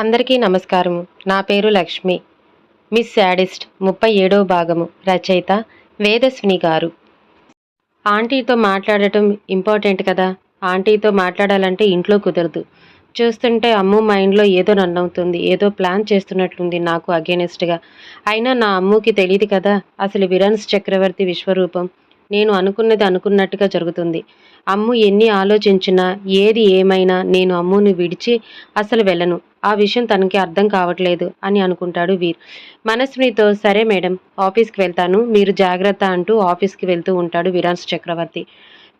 అందరికీ నమస్కారము. నా పేరు లక్ష్మి. మిస్ శాడిస్ట్ ముప్పై ఏడవ భాగము. రచయిత వేదస్విని గారు. ఆంటీతో మాట్లాడటం ఇంపార్టెంట్ కదా. ఆంటీతో మాట్లాడాలంటే ఇంట్లో కుదరదు. చూస్తుంటే అమ్ము మైండ్లో ఏదో రన్ అవుతుంది ఏదో ప్లాన్ చేస్తున్నట్లుంది నాకు అగేనెస్ట్గా. అయినా నా అమ్ముకి తెలియదు కదా. అసలు విరాన్స్ చక్రవర్తి విశ్వరూపం. నేను అనుకున్నది అనుకున్నట్టుగా జరుగుతుంది. అమ్ము ఎన్ని ఆలోచించినా ఏది ఏమైనా నేను అమ్ముని విడిచి అసలు వెళ్ళను. ఆ విషయం తనకి అర్థం కావట్లేదు అని అనుకుంటాడు వీర్. మనస్వినితో సరే మేడం ఆఫీస్కి వెళ్తాను. మీరు జాగ్రత్త అంటూ ఆఫీస్కి వెళ్తూ ఉంటాడు విరాన్స్ చక్రవర్తి.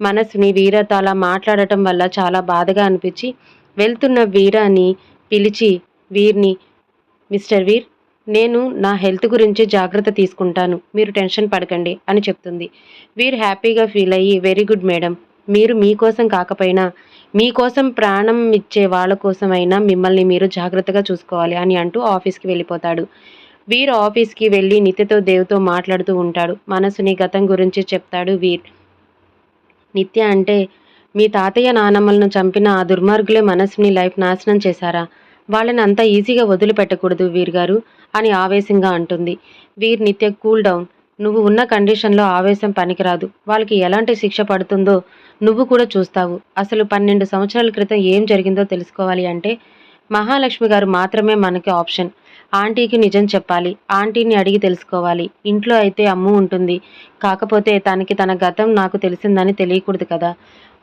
మనస్విని వీరతో అలా మాట్లాడటం వల్ల చాలా బాధగా అనిపించి వెళ్తున్న వీరాని పిలిచి వీర్ని మిస్టర్ వీర్ నేను నా హెల్త్ గురించి జాగ్రత్త తీసుకుంటాను. మీరు టెన్షన్ పడకండి అని చెప్తుంది. వీరు హ్యాపీగా ఫీల్ అయ్యి వెరీ గుడ్ మేడం. మీరు మీకోసం కాకపోయినా మీకోసం ప్రాణం ఇచ్చే వాళ్ళ కోసమైనా మిమ్మల్ని మీరు జాగ్రత్తగా చూసుకోవాలి అని అంటూ ఆఫీస్కి వెళ్ళిపోతాడు. వీర్ ఆఫీస్కి వెళ్ళి నిత్యతో దేవుతో మాట్లాడుతూ ఉంటాడు. మనసుని గతం గురించి చెప్తాడు వీర్. నిత్య అంటే మీ తాతయ్య నానమ్మలను చంపిన ఆ దుర్మార్గులే మనసుని లైఫ్ నాశనం చేశారా? వాళ్ళని అంత ఈజీగా వదిలిపెట్టకూడదు వీర్ గారు అని ఆవేశంగా అంటుంది. వీర్ నిత్య కూల్ డౌన్. నువ్వు ఉన్న కండిషన్లో ఆవేశం పనికిరాదు. వాళ్ళకి ఎలాంటి శిక్ష పడుతుందో నువ్వు కూడా చూస్తావు. అసలు పన్నెండు సంవత్సరాల క్రితం ఏం జరిగిందో తెలుసుకోవాలి అంటే మహాలక్ష్మి గారు మాత్రమే మనకి ఆప్షన్. ఆంటీకి నిజం చెప్పాలి. ఆంటీని అడిగి తెలుసుకోవాలి. ఇంట్లో అయితే అమ్ము ఉంటుంది. కాకపోతే తనకి తన గతం నాకు తెలిసిందని తెలియకూడదు కదా.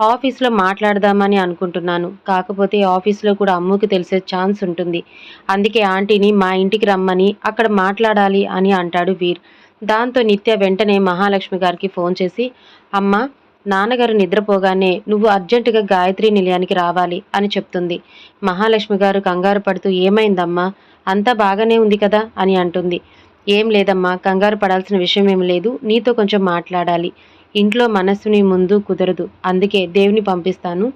ఆఫీస్లో మాట్లాడదామని అనుకుంటున్నాను. కాకపోతే ఆఫీస్లో కూడా అమ్ముకి తెలిసే ఛాన్స్ ఉంటుంది. అందుకే ఆంటీని మా ఇంటికి రమ్మని అక్కడ మాట్లాడాలి అని అంటాడు వీర్. దాంతో నిత్య వెంటనే మహాలక్ష్మి గారికి ఫోన్ చేసి అమ్మ నాన్నగారు నిద్రపోగానే నువ్వు అర్జెంటుగా గాయత్రి నిలయానికి రావాలి అని చెప్తుంది. మహాలక్ష్మి గారు కంగారు పడుతూ ఏమైందమ్మా? అంతా బాగానే ఉంది కదా? అని అంటుంది. ఏం లేదమ్మా కంగారు పడాల్సిన విషయం ఏం లేదు. నీతో కొంచెం మాట్లాడాలి. ఇంట్లో మనస్సుని ముందు కుదరదు. అందుకే దేవుని పంపిస్తాను.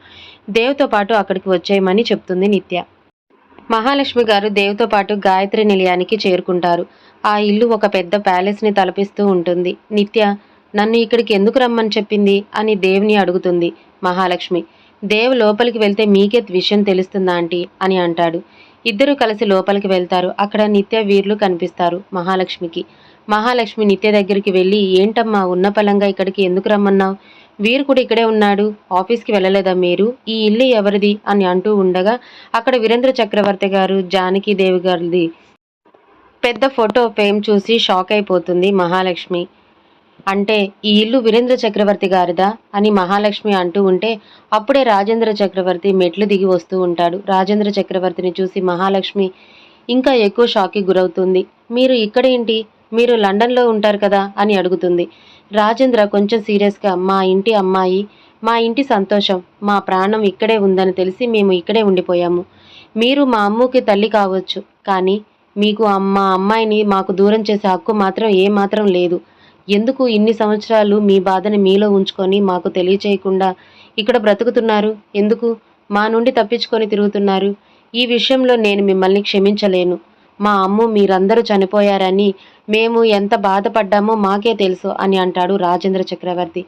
దేవుతో పాటు అక్కడికి వచ్చేయమని చెప్తుంది నిత్య. మహాలక్ష్మి గారు దేవుతో పాటు గాయత్రి నిలయానికి చేరుకుంటారు. ఆ ఇల్లు ఒక పెద్ద ప్యాలెస్ని తలపిస్తూ ఉంటుంది. నిత్య నన్ను ఇక్కడికి ఎందుకు రమ్మని చెప్పింది అని దేవుని అడుగుతుంది మహాలక్ష్మి. దేవ్ లోపలికి వెళ్తే మీకే విషయం తెలుస్తుందా ఆంటీ? అని అంటాడు. ఇద్దరు కలిసి లోపలికి వెళ్తారు. అక్కడ నిత్య వీర్లు కనిపిస్తారు మహాలక్ష్మికి. మహాలక్ష్మి నిత్య దగ్గరికి వెళ్ళి ఏంటమ్మా ఉన్న పలంగా ఇక్కడికి ఎందుకు రమ్మన్నావు? వీరు కూడా ఇక్కడే ఉన్నాడు. ఆఫీస్కి వెళ్ళలేదా మీరు? ఈ ఇల్లు ఎవరిది? అని అంటూ ఉండగా అక్కడ వీరేంద్ర చక్రవర్తి గారు జానకి దేవి గారిది పెద్ద ఫోటో ఫేమ్ చూసి షాక్ అయిపోతుంది మహాలక్ష్మి. అంటే ఈ ఇల్లు వీరేంద్ర చక్రవర్తి గారిదా అని మహాలక్ష్మి అంటూ ఉంటే అప్పుడే రాజేంద్ర చక్రవర్తి మెట్లు దిగి వస్తూ ఉంటాడు. రాజేంద్ర చక్రవర్తిని చూసి మహాలక్ష్మి ఇంకా ఎక్కువ షాక్కి గురవుతుంది. మీరు ఇక్కడేంటి మీరు లండన్లో ఉంటారు కదా అని అడుగుతుంది. రాజేంద్ర కొంచెం సీరియస్గా మా ఇంటి అమ్మాయి మా ఇంటి సంతోషం మా ప్రాణం ఇక్కడే ఉందని తెలిసి మేము ఇక్కడే ఉండిపోయాము. మీరు మా అమ్మకి తల్లి కావచ్చు కానీ మీకు మా అమ్మాయిని మాకు దూరం చేసే హక్కు మాత్రం ఏమాత్రం లేదు. ఎందుకు ఇన్ని సంవత్సరాలు మీ బాధని మీలో ఉంచుకొని మాకు తెలియచేయకుండా ఇక్కడ బ్రతుకుతున్నారు? ఎందుకు? మా నుండి తప్పించుకొని తిరుగుతున్నారు. ఈ విషయంలో నేను మిమ్మల్ని క్షమించలేను. మా అమ్ము మీరందరూ చనిపోయారని మేము ఎంత బాధపడ్డామో మాకే తెలుసు అని అంటాడు రాజేంద్ర చక్రవర్తి.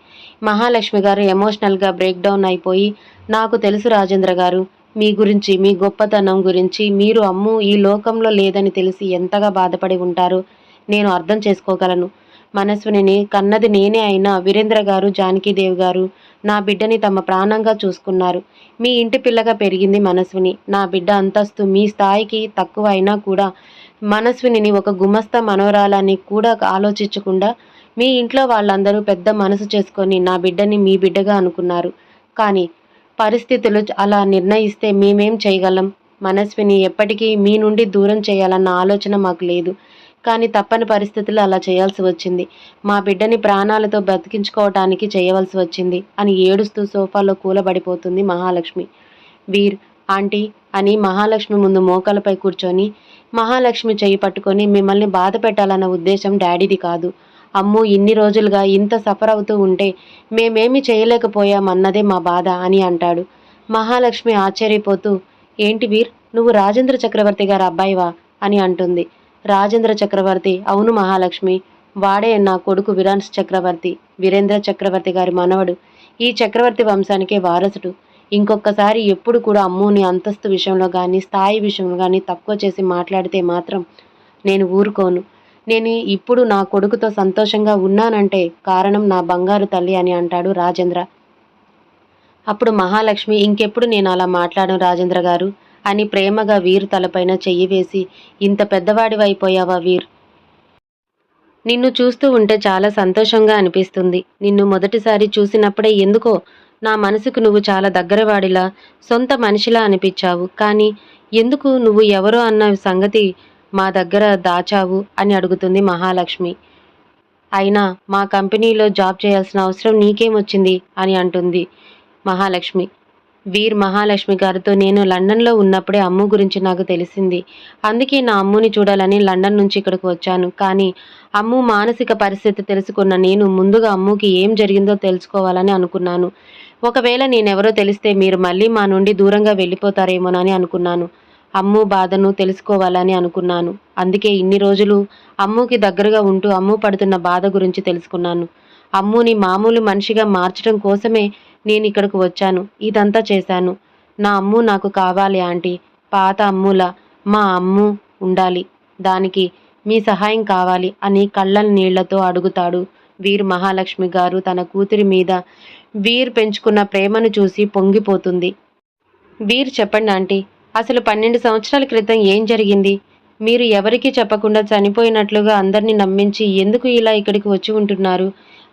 మహాలక్ష్మి గారు ఎమోషనల్గా బ్రేక్ డౌన్ అయిపోయి నాకు తెలుసు రాజేంద్ర గారు మీ గురించి మీ గొప్పతనం గురించి మీరు అమ్ము ఈ లోకంలో లేదని తెలిసి ఎంతగా బాధపడి ఉంటారో నేను అర్థం చేసుకోగలను. మనస్విని కన్నది నేనే అయినా వీరేంద్ర గారు జానకీదేవి గారు నా బిడ్డని తమ ప్రాణంగా చూసుకున్నారు. మీ ఇంటి పిల్లగా పెరిగింది మనస్విని. నా బిడ్డ అంతస్తు మీ స్థాయికి తక్కువ అయినా కూడా మనస్విని ఒక గుమస్త మనోరాలని కూడా ఆలోచించకుండా మీ ఇంట్లో వాళ్ళందరూ పెద్ద మనసు చేసుకొని నా బిడ్డని మీ బిడ్డగా అనుకున్నారు. కానీ పరిస్థితులు అలా నిర్ణయిస్తే మేమేం చేయగలం? మనస్విని ఎప్పటికీ మీ నుండి దూరం చేయాలన్న ఆలోచన మాకు లేదు. కానీ తప్పని పరిస్థితుల్లో అలా చేయాల్సి వచ్చింది. మా బిడ్డని ప్రాణాలతో బ్రతికించుకోవటానికి చేయవలసి వచ్చింది అని ఏడుస్తూ సోఫాలో కూలబడిపోతుంది మహాలక్ష్మి. వీర్ ఆంటీ అని మహాలక్ష్మి ముందు మోకాలపై కూర్చొని మహాలక్ష్మి చేయి పట్టుకొని మిమ్మల్ని బాధ పెట్టాలన్న ఉద్దేశం డాడీది కాదు. అమ్ము ఇన్ని రోజులుగా ఇంత సఫర్ అవుతూ ఉంటే మేమేమి చేయలేకపోయామన్నదే మా బాధ అని అంటాడు. మహాలక్ష్మి ఆశ్చర్యపోతూ ఏంటి వీర్ నువ్వు రాజేంద్ర చక్రవర్తి గారి అబ్బాయివా? అని అంటుంది. రాజేంద్ర చక్రవర్తి. అవును మహాలక్ష్మి. వాడే నా కొడుకు విరాన్స్ చక్రవర్తి. వీరేంద్ర చక్రవర్తి గారి మనవడు. ఈ చక్రవర్తి వంశానికే వారసుడు. ఇంకొకసారి ఎప్పుడు కూడా అమ్ముని అంతస్తు విషయంలో కానీ స్థాయి విషయంలో కానీ తక్కువ చేసి మాట్లాడితే మాత్రం నేను ఊరుకోను. నేను ఇప్పుడు నా కొడుకుతో సంతోషంగా ఉన్నానంటే కారణం నా బంగారు తల్లి అని అంటాడు రాజేంద్ర. అప్పుడు మహాలక్ష్మి ఇంకెప్పుడు నేను అలా మాట్లాడను రాజేంద్ర గారు? అని ప్రేమగా వీరు తలపైన చెయ్యి వేసి ఇంత పెద్దవాడివైపోయావా వీర్? నిన్ను చూస్తూ ఉంటే చాలా సంతోషంగా అనిపిస్తుంది. నిన్ను మొదటిసారి చూసినప్పుడే ఎందుకో నా మనసుకు నువ్వు చాలా దగ్గరవాడిలా సొంత మనిషిలా అనిపించావు. కానీ ఎందుకు నువ్వు ఎవరో అన్న సంగతి మా దగ్గర దాచావు? అని అడుగుతుంది మహాలక్ష్మి. అయినా మా కంపెనీలో జాబ్ చేయాల్సిన అవసరం నీకేమొచ్చింది అని అంటుంది మహాలక్ష్మి. వీర్ మహాలక్ష్మి గారితో నేను లండన్లో ఉన్నప్పుడే అమ్ము గురించి నాకు తెలిసింది. అందుకే నా అమ్ముని చూడాలని లండన్ నుంచి ఇక్కడికి వచ్చాను. కానీ అమ్ము మానసిక పరిస్థితి తెలుసుకున్న నేను ముందుగా అమ్ముకి ఏం జరిగిందో తెలుసుకోవాలని అనుకున్నాను. ఒకవేళ నేనెవరో తెలిస్తే మీరు మళ్ళీ మా నుండి దూరంగా వెళ్ళిపోతారేమోనని అనుకున్నాను. అమ్ము బాధను తెలుసుకోవాలని అనుకున్నాను. అందుకే ఇన్ని రోజులు అమ్ముకి దగ్గరగా ఉంటూ అమ్ము పడుతున్న బాధ గురించి తెలుసుకున్నాను. అమ్ముని మామూలు మనిషిగా మార్చడం కోసమే నేను ఇక్కడికి వచ్చాను. ఇదంతా చేశాను. నా అమ్ము నాకు కావాలి ఆంటీ. పాత అమ్ముల మా అమ్ము ఉండాలి. దానికి మీ సహాయం కావాలి అని కళ్ళ నీళ్ళతో అడుగుతాడు. వీర్ మహాలక్ష్మి గారు తన కూతురి మీద వీర్ పెంచుకున్న ప్రేమను చూసి పొంగిపోతుంది. వీర్ చెప్పండి ఆంటీ అసలు పన్నెండు సంవత్సరాల క్రితం ఏం జరిగింది? మీరు ఎవరికీ చెప్పకుండా చనిపోయినట్లుగా అందరినీ నమ్మించి ఎందుకు ఇలా ఇక్కడికి వచ్చి ఉంటున్నారు?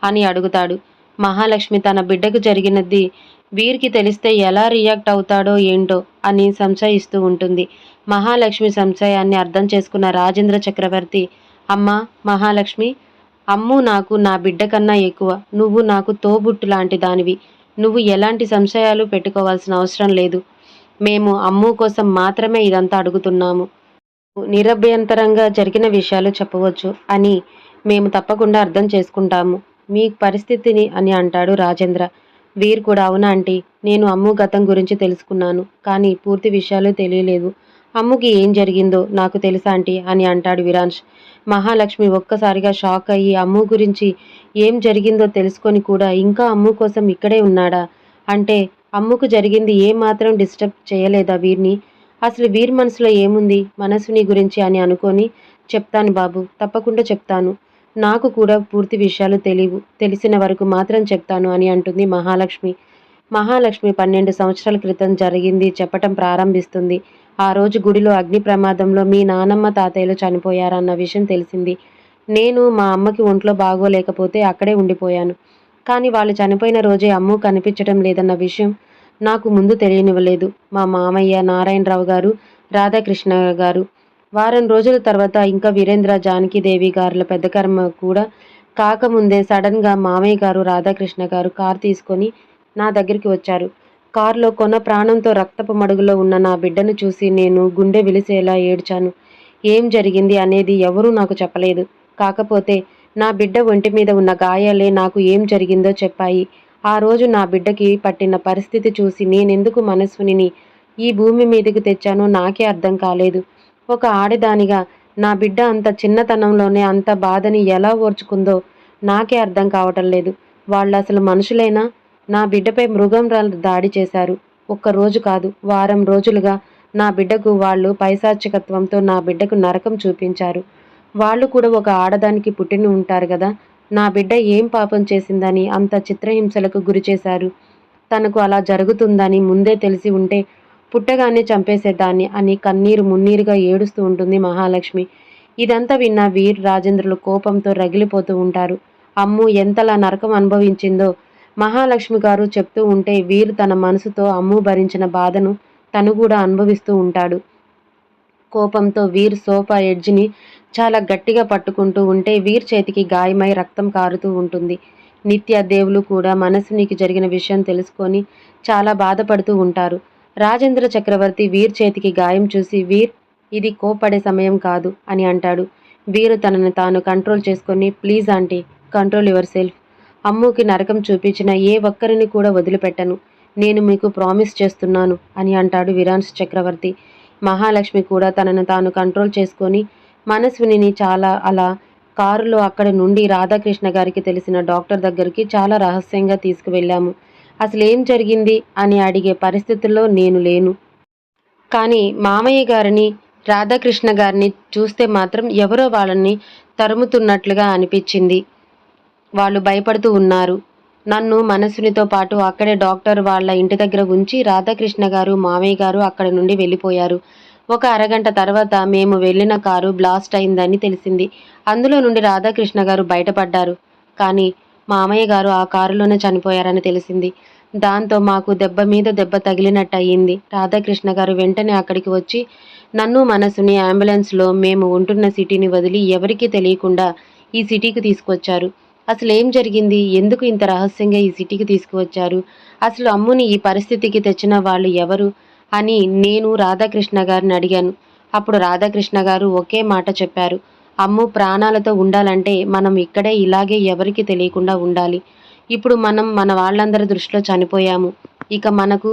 అని అడుగుతాడు. మహాలక్ష్మి తన బిడ్డకు జరిగినది వీరికి తెలిస్తే ఎలా రియాక్ట్ అవుతాడో ఏంటో అని సంశయిస్తూ ఉంటుంది. మహాలక్ష్మి సంశయాన్ని అర్థం చేసుకున్న రాజేంద్ర చక్రవర్తి అమ్మ మహాలక్ష్మి అమ్ము నాకు నా బిడ్డ కన్నా ఎక్కువ. నువ్వు నాకు తోబుట్టు లాంటి దానివి. నువ్వు ఎలాంటి సంశయాలు పెట్టుకోవాల్సిన అవసరం లేదు. మేము అమ్ము కోసం మాత్రమే ఇదంతా అడుగుతున్నాము. నిరభ్యంతరంగా జరిగిన విషయాలు చెప్పవచ్చు అని మేము తప్పకుండా అర్థం చేసుకుంటాము. మీ పరిస్థితిని అని అంటాడు రాజేంద్ర. వీర్ కూడా అవునా ఆంటీ నేను అమ్ము గతం గురించి తెలుసుకున్నాను కానీ పూర్తి విషయాలు తెలియలేదు. అమ్ముకి ఏం జరిగిందో నాకు తెలుసా ఆంటీ అని అంటాడు విరాంష్ మహాలక్ష్మి ఒక్కసారిగా షాక్ అయ్యి అమ్ము గురించి ఏం జరిగిందో తెలుసుకొని కూడా ఇంకా అమ్ము కోసం ఇక్కడే ఉన్నాడా? అంటే అమ్ముకు జరిగింది ఏ మాత్రం డిస్టర్బ్ చేయలేదా వీర్ని? అసలు వీరి మనసులో ఏముంది? మనసుని గురించి అని అనుకొని చెప్తాను బాబు తప్పకుండా చెప్తాను. నాకు కూడా పూర్తి విషయాలు తెలియవు. తెలిసిన వరకు మాత్రం చెప్తాను అని అంటుంది మహాలక్ష్మి. మహాలక్ష్మి పన్నెండు సంవత్సరాల క్రితం జరిగింది. చెప్పటం ప్రారంభిస్తుంది. ఆ రోజు గుడిలో అగ్ని ప్రమాదంలో మీ నానమ్మ తాతయ్యలు చనిపోయారన్న విషయం తెలిసింది. నేను మా అమ్మకి ఒంట్లో బాగోలేకపోతే అక్కడే ఉండిపోయాను. కానీ వాళ్ళు చనిపోయిన రోజే అమ్ము కనిపించడం లేదన్న విషయం నాకు ముందు తెలియనివ్వలేదు. మా మామయ్య నారాయణరావు గారు రాధాకృష్ణ గారు వారం రోజుల తర్వాత ఇంకా వీరేంద్ర జానకిదేవి గారుల పెద్ద కర్మ కూడా కాకముందే సడన్గా మామయ్య గారు రాధాకృష్ణ గారు కారు తీసుకొని నా దగ్గరికి వచ్చారు. కారులో కొన ప్రాణంతో రక్తపు మడుగులో ఉన్న నా బిడ్డను చూసి నేను గుండె విలిసేలా ఏడ్చాను. ఏం జరిగింది అనేది ఎవరూ నాకు చెప్పలేదు. కాకపోతే నా బిడ్డ ఒంటి మీద ఉన్న గాయాలే నాకు ఏం జరిగిందో చెప్పాయి. ఆ రోజు నా బిడ్డకి పట్టిన పరిస్థితి చూసి నేనెందుకు మనస్విని ఈ భూమి మీదకి తెచ్చానో నాకే అర్థం కాలేదు. ఒక ఆడదానిగా నా బిడ్డ అంత చిన్నతనంలోనే అంత బాధని ఎలా ఓర్చుకుందో నాకే అర్థం కావటం లేదు. వాళ్ళు అసలు మనుషులేనా? నా బిడ్డపై మృగం దాడి చేశారు. ఒక్క రోజు కాదు వారం రోజులుగా నా బిడ్డకు వాళ్ళు పైశాచికత్వంతో నా బిడ్డకు నరకం చూపించారు. వాళ్ళు కూడా ఒక ఆడదానికి పుట్టిన ఉంటారు కదా నా బిడ్డ ఏం పాపం చేసిందని అంత చిత్రహింసలకు గురి చేశారు. తనకు అలా జరుగుతుందని ముందే తెలిసి ఉంటే పుట్టగానే చంపేసేదాన్ని అని కన్నీరు మున్నీరుగా ఏడుస్తూ ఉంటుంది మహాలక్ష్మి. ఇదంతా విన్న వీర్ రాజేంద్రులు కోపంతో రగిలిపోతూ ఉంటారు. అమ్ము ఎంతలా నరకం అనుభవించిందో. మహాలక్ష్మి గారు చెప్తూ ఉంటే వీర్ తన మనసుతో అమ్ము భరించిన బాధను తను కూడా అనుభవిస్తూ ఉంటాడు. కోపంతో వీర్ సోఫా ఎడ్జ్ని చాలా గట్టిగా పట్టుకుంటూ ఉంటే వీర్ చేతికి గాయమై రక్తం కారుతూ ఉంటుంది. నిత్య దేవులు కూడా మనసునికి జరిగిన విషయం తెలుసుకొని చాలా బాధపడుతూ ఉంటారు. రాజేంద్ర చక్రవర్తి వీర్ చేతికి గాయం చూసి వీర్ ఇది కోపడే సమయం కాదు అని అంటాడు. వీరు తనను తాను కంట్రోల్ చేసుకొని please aunty control your self. అమ్ముకి నరకం చూపించిన ఏ ఒక్కరిని కూడా వదిలిపెట్టను. నేను మీకు ప్రామిస్ చేస్తున్నాను అని అంటాడు విరాన్స్ చక్రవర్తి. మహాలక్ష్మి కూడా తనను తాను కంట్రోల్ చేసుకొని మనస్విని చాలా అలా కారులో అక్కడ నుండి రాధాకృష్ణ గారికి తెలిసిన డాక్టర్ దగ్గరికి చాలా రహస్యంగా తీసుకువెళ్ళాము. అసలు ఏం జరిగింది అని అడిగే పరిస్థితుల్లో నేను లేను. కానీ మామయ్య గారిని రాధాకృష్ణ గారిని చూస్తే మాత్రం ఎవరో వాళ్ళని తరుముతున్నట్లుగా అనిపించింది. వాళ్ళు భయపడుతూ ఉన్నారు. నన్ను మనసునితో పాటు అక్కడే డాక్టర్ వాళ్ళ ఇంటి దగ్గర ఉంచి రాధాకృష్ణ గారు మామయ్య గారు అక్కడ నుండి వెళ్ళిపోయారు. ఒక అరగంట తర్వాత మేము వెళ్ళిన కారు బ్లాస్ట్ అయిందని తెలిసింది. అందులో నుండి రాధాకృష్ణ గారు బయటపడ్డారు. కానీ మామయ్య గారు ఆ కారులోనే చనిపోయారని తెలిసింది. దాంతో మాకు దెబ్బ మీద దెబ్బ తగిలినట్టు అయ్యింది రాధాకృష్ణ గారు వెంటనే అక్కడికి వచ్చి నన్ను మనసుని అంబులెన్స్లో మేము ఉంటున్న సిటీని వదిలి ఎవరికీ తెలియకుండా ఈ సిటీకి తీసుకొచ్చారు. అసలు ఏం జరిగింది? ఎందుకు ఇంత రహస్యంగా ఈ సిటీకి తీసుకువచ్చారు? అసలు అమ్ముని ఈ పరిస్థితికి తెచ్చిన వాళ్ళు ఎవరు? అని నేను రాధాకృష్ణ గారిని అడిగాను. అప్పుడు రాధాకృష్ణ గారు ఒకే మాట చెప్పారు. అమ్ము ప్రాణాలతో ఉండాలంటే మనం ఇక్కడే ఇలాగే ఎవరికి తెలియకుండా ఉండాలి. ఇప్పుడు మనం మన వాళ్ళందరి దృష్టిలో చనిపోయాము. ఇక మనకు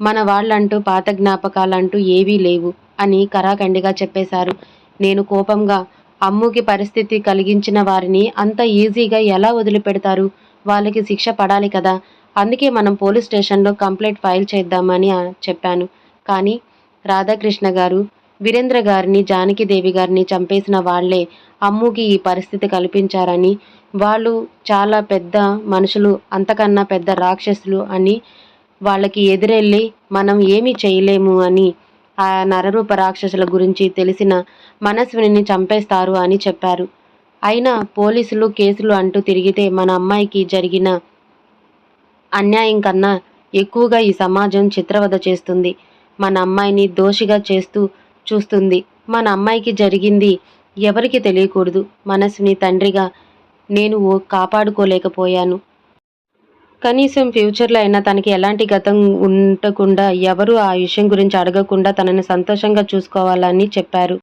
మన వాళ్ళంటూ పాత జ్ఞాపకాలంటూ ఏవీ లేవు అని కరాఖండిగా చెప్పేశారు. నేను కోపంగా అమ్ముకి పరిస్థితి కలిగించిన వారిని అంత ఈజీగా ఎలా వదిలిపెడతారు? వాళ్ళకి శిక్ష పడాలి కదా. అందుకే మనం పోలీస్ స్టేషన్లో కంప్లైంట్ ఫైల్ చేద్దామని చెప్పాను. కానీ రాధాకృష్ణ గారు వీరేంద్ర గారిని జానకిదేవి గారిని చంపేసిన వాళ్ళే అమ్ముకి ఈ పరిస్థితి కల్పించారని వాళ్ళు చాలా పెద్ద మనుషులు అంతకన్నా పెద్ద రాక్షసులు అని వాళ్ళకి ఎదురెళ్ళి మనం ఏమీ చేయలేము అని ఆ నరరూప రాక్షసుల గురించి తెలిసిన మనస్విని చంపేస్తారు అని చెప్పారు. అయినా పోలీసులు కేసులు అంటూ తిరిగితే మన అమ్మాయికి జరిగిన అన్యాయం కన్నా ఎక్కువగా ఈ సమాజం చిత్రవద చేస్తుంది. మన అమ్మాయిని దోషిగా చేస్తూ చూస్తుంది. మన అమ్మాయికి జరిగింది ఎవరికి తెలియకూడదు. మనసుని తండ్రిగా నేను ఓ కాపాడుకోలేకపోయాను. కనీసం ఫ్యూచర్లో అయినా తనకి ఎలాంటి గతం ఉండకుండా ఎవరు ఆ విషయం గురించి అడగకుండా తనని సంతోషంగా చూసుకోవాలని చెప్పారు.